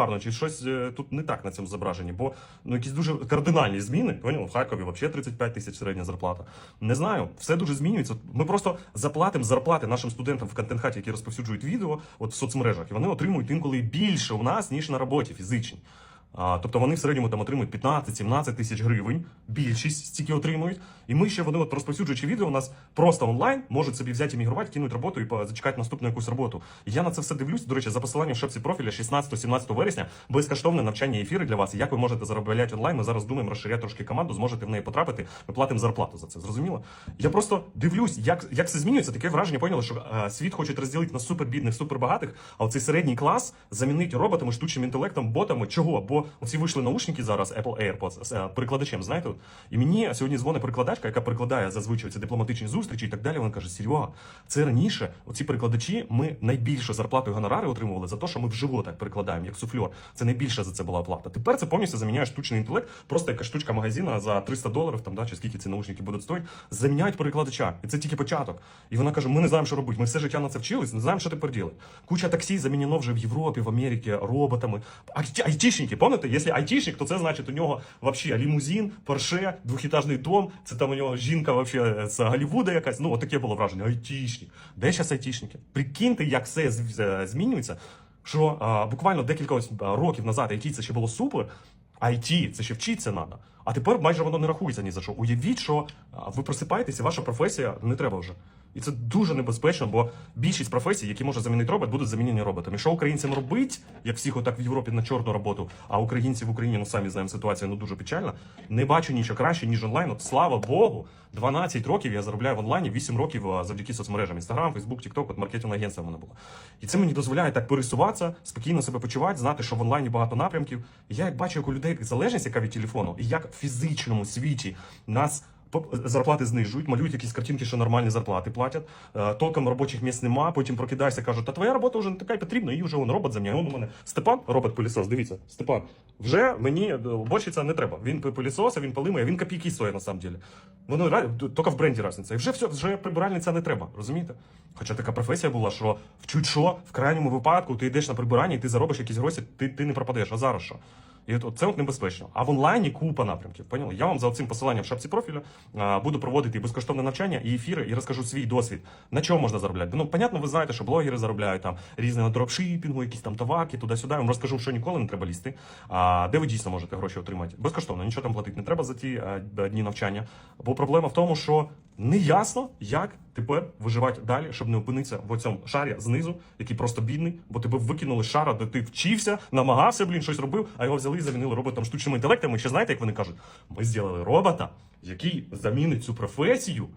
гарно, чи щось е, тут не так на цьому зображенні, бо ну якісь дуже кардинальні зміни. Поняв В Харкові взагалі 35 тисяч середня зарплата. Не знаю, все дуже змінюється. Ми просто заплатимо зарплати нашим студентам в контент-хаті, які розповсюджують відео от в соцмережах, і вони отримують інколи більше у нас, ніж на роботі фізичній. Тобто вони в середньому там отримують 15-17 тисяч гривень, більшість стільки отримують. І ми ще вони, от розповсюджуючи відео, у нас просто онлайн можуть собі взяти іммігрувати, кинуть роботу і зачекати наступну якусь роботу. Я на це все дивлюсь. До речі, за посиланням в шапці профіля 16-17 вересня безкоштовне навчання ефіри для вас. Як ви можете заробляти онлайн? Ми зараз думаємо розширяти трошки команду, зможете в неї потрапити. Ми платимо зарплату за це. Зрозуміло? Я просто дивлюсь, як, як це змінюється. Таке враження поняли, що е, світ хочуть розділити на супербідних, супербагатих, а оцей середній клас замінити роботами, штучним інтелектом, ботами. Чого? Бо оці вийшли наушники зараз, Apple AirPods, з е, перекладачем, знаєте? І мені сьогодні дзвонить перекладачка, яка перекладає зазвичай ці дипломатичні зустрічі і так далі. Вона каже: Серега, це раніше оці перекладачі ми найбільшу зарплату і гонорари отримували за те, що ми вживу так перекладаємо, як суфльор. Це найбільша за це була оплата. Тепер це повністю заміняє штучний інтелект, просто яка штучка магазина за 300 доларів, там да, чи скільки ці наушники будуть стоїти, заміняють перекладача. І це тільки початок. І вона каже: ми не знаємо, що робити. Ми все життя на це вчились, не знаємо, що тепер робити. Куча таксі замінено вже в Європі, в Америці роботами. Айті- Айтішники, пам'ятаєте? Якщо айтішник, то це значить у нього вообще лімузин, порше, двохітажний дом. Це там у нього жінка вообще з Голлівуда якась. Ну, от таке було враження. Айтішник. Де зараз айтішники? Прикиньте, як все змінюється. Що а, буквально декілька років назад IT це ще було супер. IT, це ще вчитися треба. А тепер майже воно не рахується ні за що. Уявіть, що ви просипаєтеся, ваша професія не треба вже. І це дуже небезпечно, бо більшість професій, які може замінити робот, будуть замінені роботами. Що українцям робить, як всіх отак в Європі на чорну роботу, а українці в Україні, ну самі знаємо, ситуація ну дуже печальна. Не бачу нічого краще, ніж онлайн. От, слава Богу, 12 років я заробляю в онлайні, 8 років завдяки соцмережам. Інстаграм, Фейсбук, Тікток, от маркетинг агентство в мене було. І це мені дозволяє так пересуватися, спокійно себе почувати, знати, що в онлайні багато напрямків. І я як бачу, як у людей залежність, яка від телефону, і як в фізичному світі нас. Зарплати знижують, малюють якісь картинки, що нормальні зарплати платять. Е, Толком робочих місць нема. Потім прокидаєшся, кажуть, та твоя робота вже не така й потрібна, і вже он робот заміняє. Он у мене Степан, робот пилісос. Дивіться, Степан. Вже мені е, бочиться не треба. Він пилісоса, він полимає, він копійки стоїть на самом деле. Воно тільки в бренді разниця. І вже все, вже прибиральниця не треба, розумієте? Хоча така професія була, що в чуть що, в крайньому випадку ти йдеш на прибирання і ти заробиш якісь гроші, ти, ти не пропадеш. А зараз що? І от, це от небезпечно. А в онлайні купа напрямків. Поняли? Я вам за цим посиланням в шапці профілю буду проводити і безкоштовне навчання і ефіри, і розкажу свій досвід. На чому можна заробляти? Ну, понятно, ви знаєте, що блогери заробляють там різні на дропшипінгу, якісь там товарки, туди-сюди. Я вам розкажу, що ніколи не треба лізти. А, де ви дійсно можете гроші отримати? Безкоштовно, нічого там платити не треба за ті дні навчання. Бо проблема в тому, що не ясно, як тепер виживати далі, щоб не опинитися в цьому шарі знизу, який просто бідний, бо тебе викинули з шара, де ти вчився, намагався, блін, щось робив, а його взяли і замінили роботом штучним інтелектом. І ще знаєте, як вони кажуть, ми зробили робота, який замінить цю професію.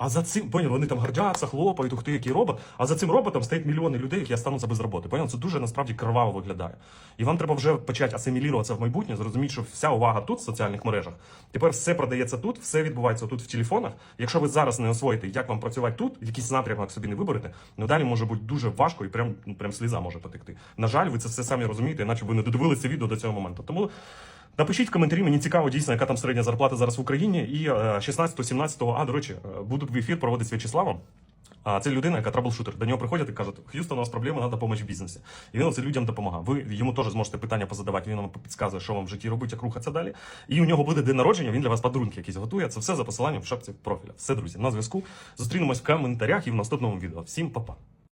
А за цим поняли, вони там гордяться, хлопають, ух ти, який робот. А за цим роботом стоять мільйони людей, які остануться без роботи. Поняли? Це дуже насправді криваво виглядає. І вам треба вже почати асиміліруватися в майбутнє, зрозуміти, що вся увага тут в соціальних мережах. Тепер все продається тут, все відбувається тут в телефонах. Якщо ви зараз не освоїте, як вам працювати тут, якийсь напрямок собі не виберете, ну далі може бути дуже важко і прям, ну, прям сліза може потекти. На жаль, ви це все самі розумієте, іначе ви не додивилися відео до цього моменту. Тому Напишіть в коментарі, мені цікаво дійсно, яка там середня зарплата зараз в Україні. І е, 16-17, а до речі, е, будуть в ефір проводити з В'ячеславом. А це людина, яка траблшутер. До нього приходять і кажуть, Х'юстон, у вас проблема, треба допомога в бізнесі. І він це людям допомагає. Ви йому теж зможете питання позадавати, він вам підказує, що вам в житті робити, як рухатися далі. І у нього буде день народження, він для вас подарунки якісь готує. Це все за посиланням в шапці профіля. Все, друзі, на зв'язку. Зустрінемось в коментарях і в наступному відео. Всім па-па.